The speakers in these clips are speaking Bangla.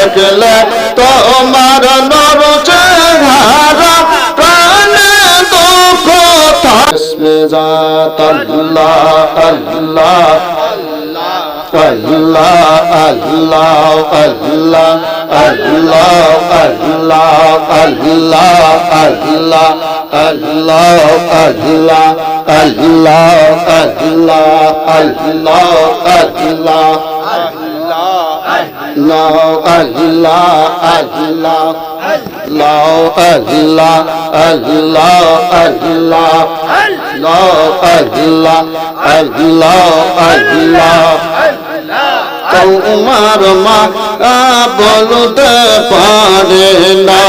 দেখলে তোমার নর চেহারা প্রাণে দুঃখ থাকবে জাত আল্লাহ আল্লাহ আল্লাহ আল্লাহ আল্লাহ আল্লাহ আল্লাহ আল্লাহ আল্লাহ আল্লাহ আল্লাহ আল্লাহ আল্লাহ আল্লাহ আল্লাহ তোমার মা বলতে পারে না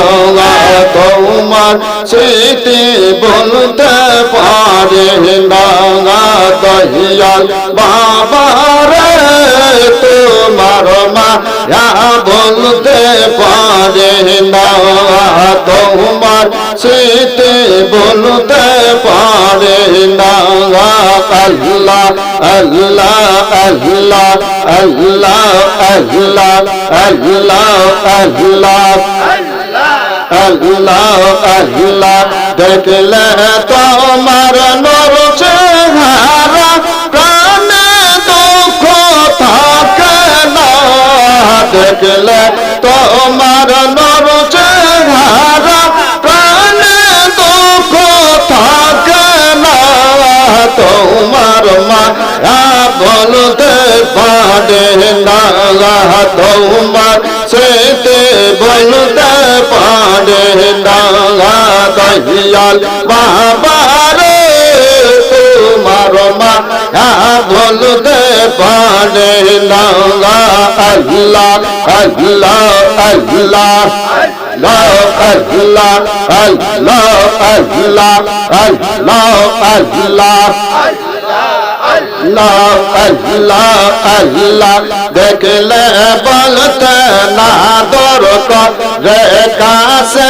তোমার স্মৃতি বলতে পারে না দহিয়াল বাবারে তোমার মা বলতে পারে না। তোমার স্মৃতি বলতে পারে না। আল্লাহ আল্লাহ আল্লাহ আল্লাহ আল্লাহ আল্লাহ আল্লাহ। আল্লাহ আল্লাহ, দেখলে তোমার নর চেহারা। দেখলে তোমার নর চেহারা, প্রাণে দুঃখ থাকে না। তোমার মা বলতে পারে না। তোমার সেতে বলতে পারে না। দহিয়াল বাবারে তোমার মা বলতে পারে না আল্লাহ আল্লাহ আল্লাহ। দেখলে বলতে না দরকার রে কাছে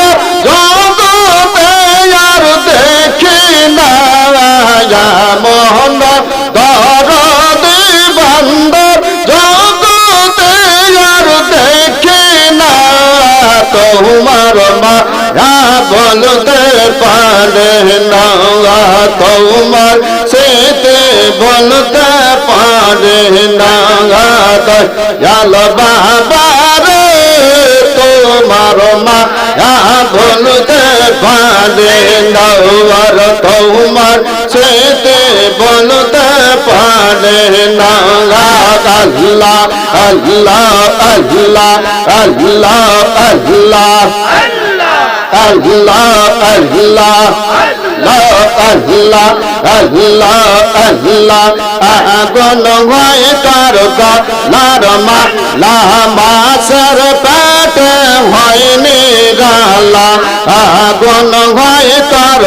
তোমার মা বলতে পারে না তোমার, সেতে বলতে পারে না তোমার মা বলতে পারে না তোমার, সেতে বলতে পারে না আল্লাহ আল্লাহ আল্লাহ আল্লাহ আল্লাহ। আল্লাহ আল্লাহ আল্লাহ আল্লাহ আল্লাহ। আগুন হয় তার লার মা লামাসের পেটে হয়নি গালা। আগুন হয় তার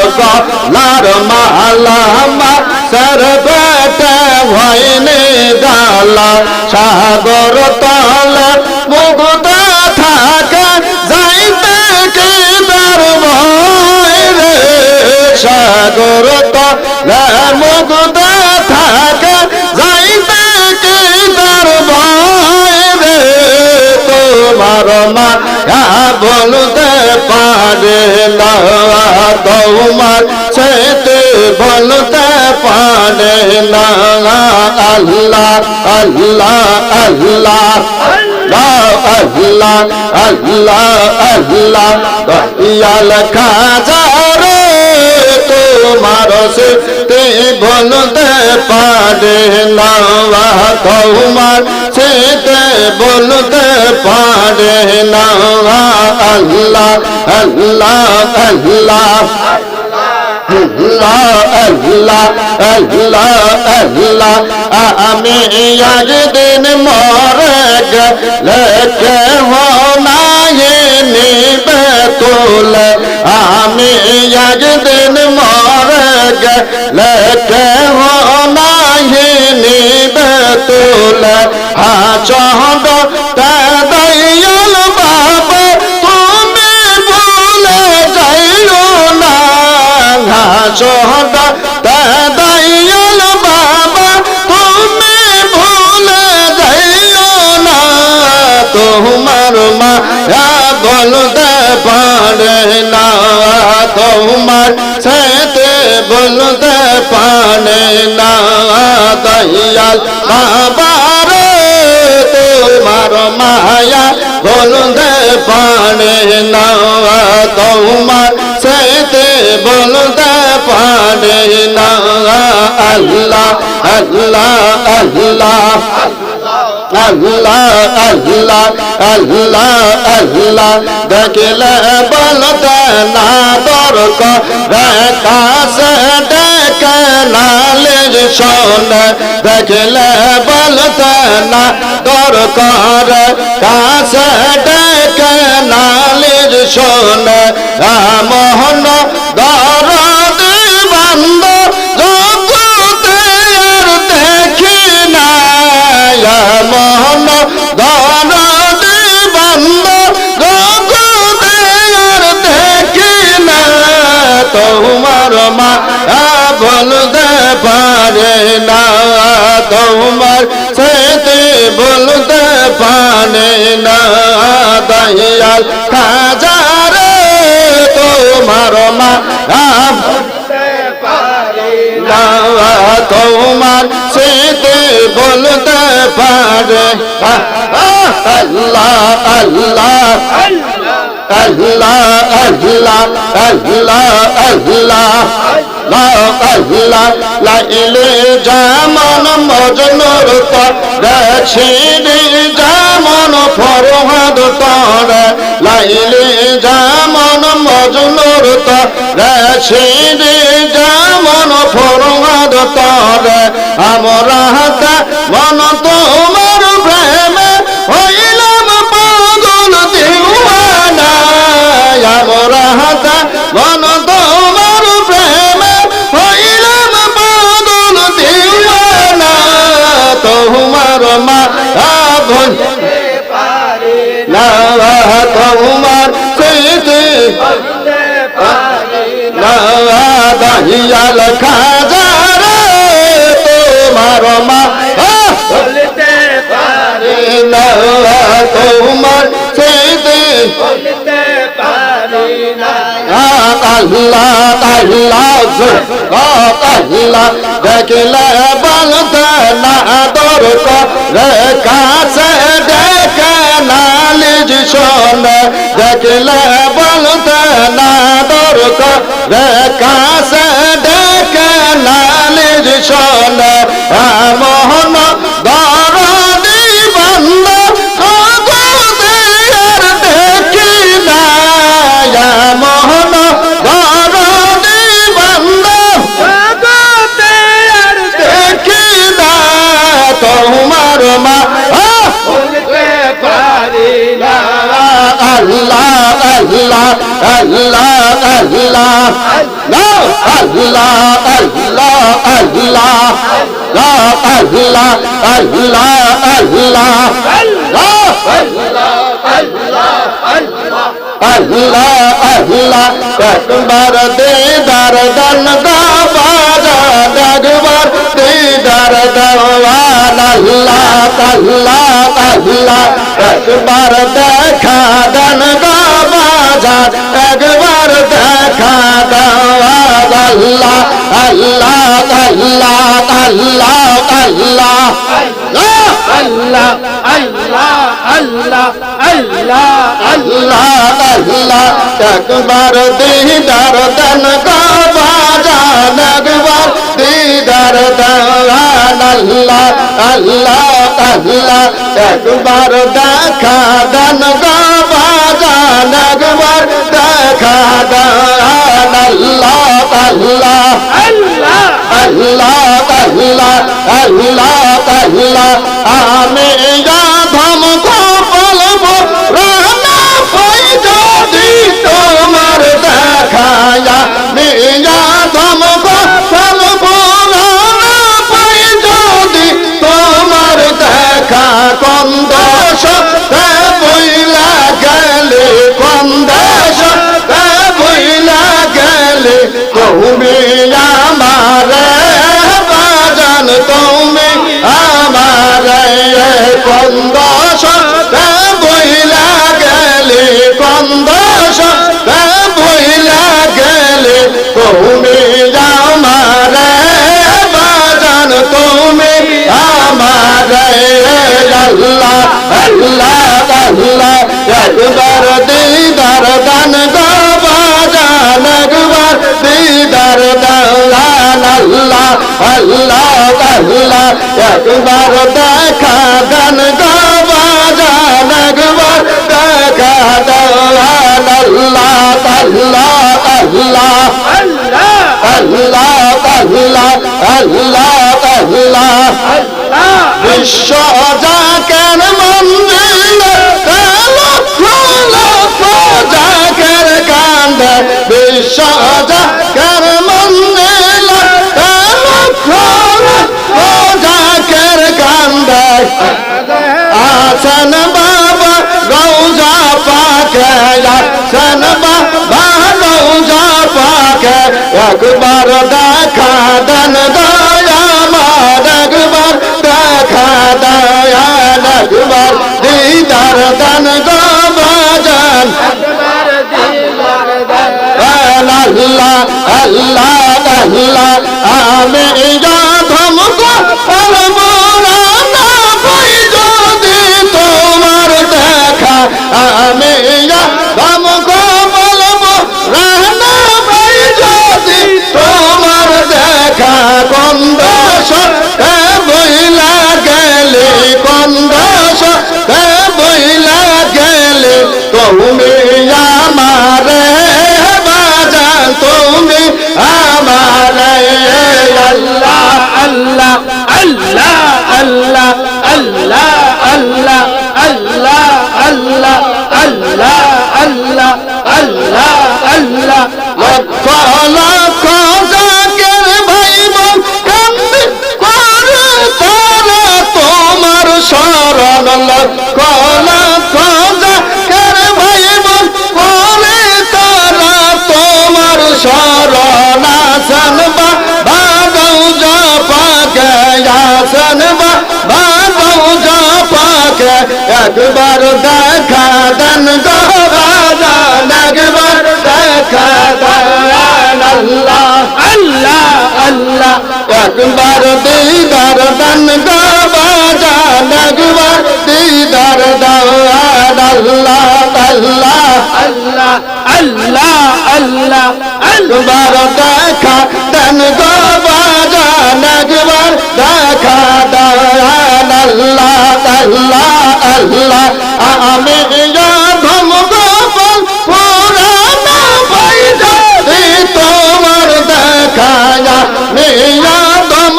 লার মা লামাসের পেটে হয়নি গালা, সাগর তলে মুগুতে থাকে, যাইতে কি তার রে? সাগর তলে মুগুতে থাকে, যাইতে কি তার রে? তোমার মা বলতে পারে না, তোমার सैत बनते पाने नाला अल्लाह अल्लाह अल्लाह। अल्लाह अल्लाह अल्लाह। खाजा रे তোমার সে বলতে পারে না তোমার সে বলতে পারে না আল্লাহ আল্লাহ আল্লাহ আল্লাহ আল্লাহ আল্লাহ, আমি একদিন মরে গেলে কেহ নাই নিবে তোলে আমি একদিন মরে গেলে কেহ নাই নিবে তোলে আচন্দ বাবা, তুমি ভুলে যাইও না। তোমার মায়া বলতে পারে না। তোমার সেতে বলতে পারে না। দয়াল বাবার তোমার মায়া বলতে পারে না। তোমার সেতে বলতে আল্লাহ আল্লাহ আল্লাহ। আল্লাহ আল্লাহ আল্লাহ আল্লাহ। দেখলে বলতে না দরক কাশ ডেকে নালের শোন। দেখলে বলতে না দরকার কাশ ডেকে নালের শোন। মোহন দরদ বলতে পারে না, তোমার সেতে বলতে পারে না, দয়াল খাজারে তোমার মা তোমার সেতে বলতে পারে আল্লাহ আল্লাহ আল্লাহ আল্লাহ আল্লাহ আল্লাহ। যেমন মজনুর যেমন ফরহাদ তরে লাইলে যেমন মজনুর তরে যেমন ফরহাদ তরে আমরা মন তোমার না তোমার স্মৃতি না দহিয়াল খাজারে তোমার মা বলতে পারি না তোমার বলতে পারি না আল্লাহ আল্লাহ আল্লাহ দেখলে বলতে না দরক রে কাছে দেখে নালিজ শোন দেখলে রে কাছে আল্লাহ আল্লাহ আল্লাহ আল্লাহ আল্লাহ আল্লাহ আল্লাহ আল্লাহ একবার দিদার দান বাজা একবার দিদার দেওয়ান আল্লাহ আল্লাহ আল্লাহ একবার দেখা দান বাজা একবার দেখা দেওয়ান আল্লাহ আল্লাহ আল্লাহ আল্লাহ আল্লাহ আল্লাহ আল্লাহ আল্লাহ আল্লাহ আল্লাহ আল্লাহ একবার দিদার দান বাজান একবার দিদার দান আল্লাহ আল্লাহ আল্লাহ একবার দেখা দান একবার দেখা দান আল্লাহ আল্লাহ আল্লাহ আল্লাহ আল্লাহ আল্লাহ আল্লাহ আমি আমি যাধম কপলব রানা পাই যদি তোমার কন্দাস কন্দস বইলা গেলে কন্দস বইলা গেলে তুমি আমার বাজান তুমি আমার আল্লাহ আল্লাহ আল্লাহ একবার দিদার দান গো বাজান, একবার দিদার দান আল্লাহ আল্লাহ আল্লাহ একবার দেখা বাজান গো বাজান একবার দেখা দাও, আল্লাহ আল্লাহ আল্লাহ আল্লাহ আল্লাহ। আল্লাহ আল্লাহ বিশ্ব যা কেন মন্দির লক্ষ বিশ্ব যা পাকে আছেন বাবা গৌজা পাকে, একবার দেখা দেন দয়ামার একবার দেখা দয়াল একবার দিদার দেন গো আল্লাহ আল্লাহ আল্লাহ আমি যাধম একবার দেখা দেন গো বাজান একবার দেখা দেন আল্লাহ আল্লাহ আল্লাহ। একবার দিদার দান গো একবার দিদার দান আল্লাহ আল্লাহ আল্লাহ আল্লাহ আল্লাহ। একবার দেখা দেন গো একবার দেখা দেন আল্লাহ আল্লাহ আল্লাহ আমি তোমার দেখা মেয়া ধম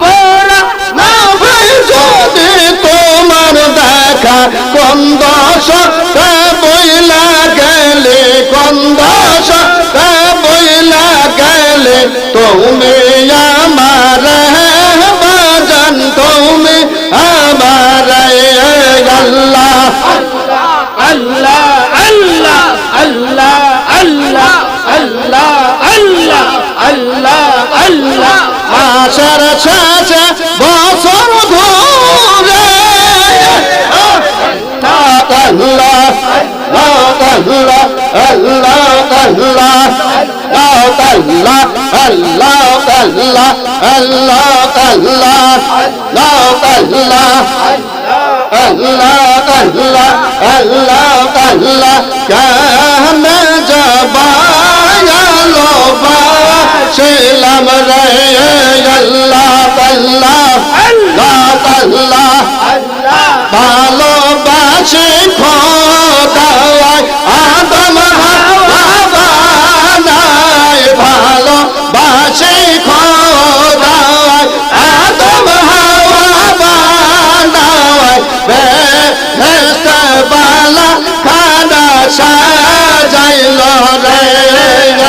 পরা না ভাই যদি তোমার দেখা। গেলে কন্দস গেলে, তুমি আল্লাহ আল্লাহ আল্লাহ আল্লাহ আল্লাহ আল্লাহ আল্লাহ আল্লাহ আল্লাহ আশার শেষে বছর ঘুরে আল্লাহ আল্লাহ আল্লাহ আল্লাহ আল্লাহ আল্লাহ আল্লাহ আল্লাহ আল্লাহ আল্লাহ আল্লাহ আল্লাহ আল্লাহ আল্লাহ কেন জবায়ালো ছিলাম রে, আল্লাহ আল্লাহ আল্লাহ আল্লাহ আল্লাহ ভালোবাসে খোদায় আদম হাওয়ায় ভালোবাসে খোদায় রে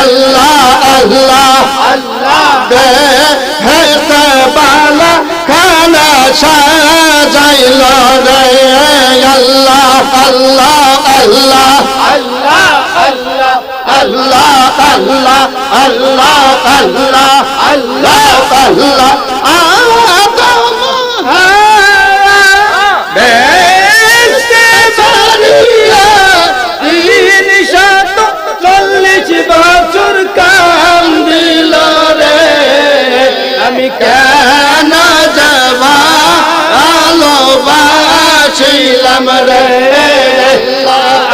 আল্লাহ আল্লাহ। আল্লাহ বেহেশত বালা খানা সাজাইল রে আল্লাহ আল্লাহ আল্লাহ আল্লাহ আল্লাহ। আল্লাহ আল্লাহ আল্লাহ আল্লাহ। আল্লাহ আল্লাহ। কাম দিল রে, আমি কেন যাবা? ভালোবাসিলাম রে।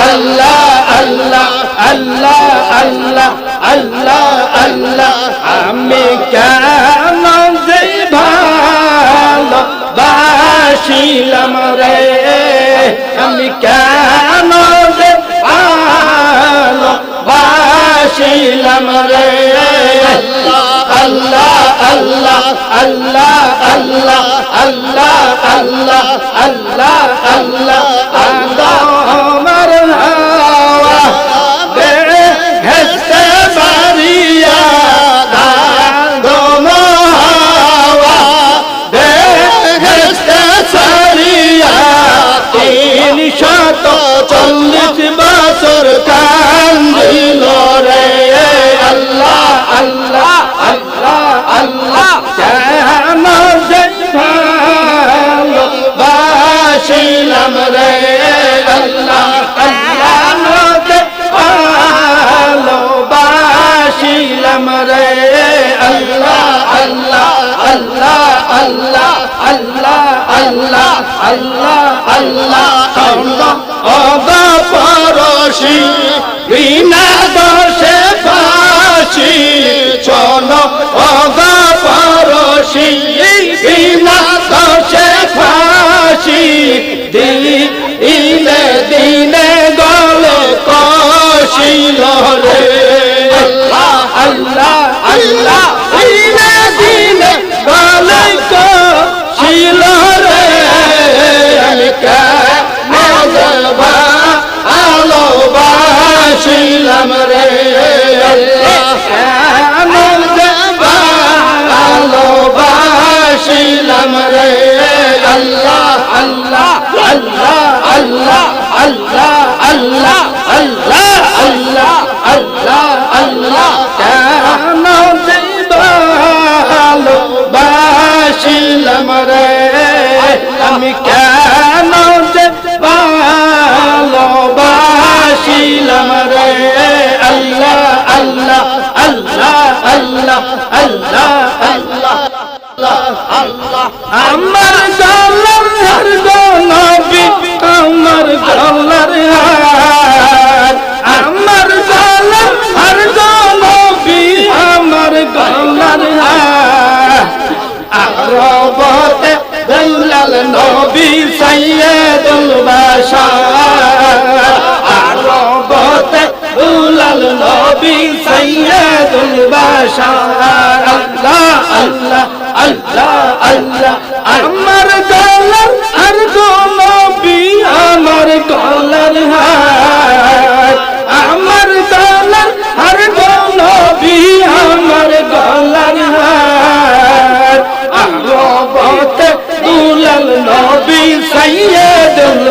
আল্লাহ আল্লাহ আল্লাহ আল্লাহ আল্লাহ আল্লাহ, আমি কেন যে ভালো বাসিলাম রে? আমি কেন বাসিলাম রে। আল্লাহ আল্লাহ আল্লাহ আল্লাহ আল্লাহ আল্লাহ আল্লাহ আল্লাহ আল্লাহ আল্লাহ আল্লাহ কেন বাসিলাম রে আল্লাহ আল্লাহ বাসিলাম রে আল্লাহ আল্লাহ আল্লাহ আল্লাহ আল্লাহ আল্লাহ আল্লাহ আল্লাহ ভালোবাসিলাম রে আল্লাহ আল্লাহ আল্লাহ আল্লাহ আল্লাহ আল্লাহ আল্লাহ আল্লাহ আল্লাহ আল্লাহ কেন ভালোবাসিলাম রে আমি কেন ভালোবাসিলাম রে? আল্লাহ আল্লাহ আল্লাহ আল্লাহ আমার গলার হার নবী আমার গলার হার আমার গলার হার নবী আমার গলার হার আরবতে দৌলাল নবী সৈয়দুল বাশার নবী সৈয়দুল বাশার। আল্লাহ আল্লাহ আল্লাহ আল্লাহ আমার গলার আর গো নবী, আমার গলার হার। আমার গলার আর গো নবী, আমার গলার হার। আলো বতে দুলাল নবী সৈয়দুল